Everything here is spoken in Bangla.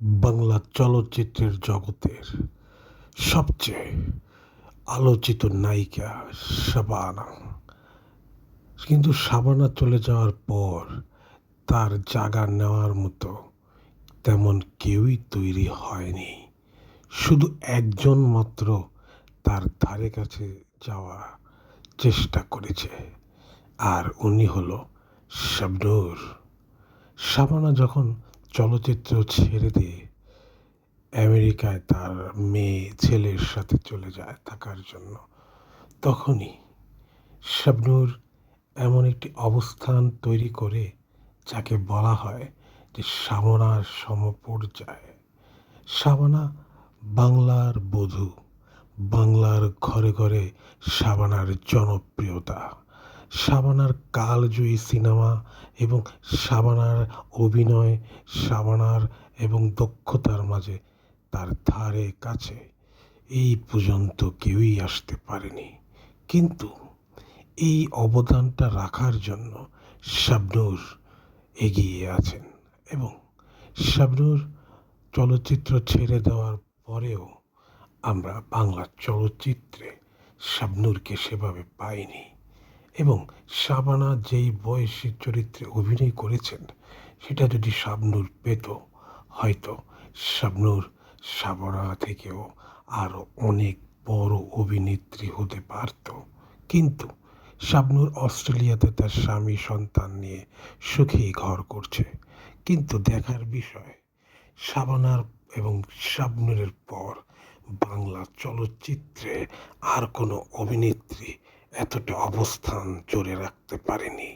বাংলা চলচ্চিত্রের জগতের সবচেয়ে আলোচিত নায়িকা শাবানা। কিন্তু শাবানা চলে যাওয়ার পর তার জায়গা নেওয়ার মতো তেমন কেউই তৈরি হয়নি। শুধু একজন মাত্র তার ধারে কাছে যাওয়া চেষ্টা করেছে, আর উনি হলো শাবনূর। শাবানা যখন চলচ্চিত্র ছেড়ে দিয়ে আমেরিকায় তার মেয়ে, ছেলের সাথে চলে যায় থাকার জন্য। তখনই শাবনূর এমন একটি অবস্থান তৈরি করে যাকে বলা হয় যে শাবনার সমপর্যায়। শাবানা বাংলার বধূ, বাংলার ঘরে ঘরে শাবানার জনপ্রিয়তা। শাবানার কালজয়ী সিনেমা এবং শাবানার অভিনয়, শাবানার এবং দক্ষতার মাঝে তার ধারে কাছে এই পর্যন্ত কেউই আসতে পারেনি। কিন্তু এই অবদানটা রাখার জন্য শাবনূর এগিয়ে আছেন এবং শাবনুর চলচ্চিত্র ছেড়ে দেওয়ার পরেও আমরা বাংলা চলচ্চিত্রে শাবনূরকে সেভাবে পাইনি। শাবানা যেই বয়সী চরিত্রে অভিনয় করেছেন, সেটা যদি শাবনুর পেত, হয়তো শাবনূর শাবানা থেকেও আরও অনেক বড় অভিনেত্রী হতে পারত। কিন্তু শাবনূর অস্ট্রেলিয়াতে তার স্বামী সন্তান নিয়ে সুখেই ঘর করছে। কিন্তু দেখার বিষয়, শাবানার এবং শাবনুরের পর বাংলা চলচ্চিত্রে আর কোনো অভিনেত্রী এতটা অবস্থান জোরে রাখতে পারেনি।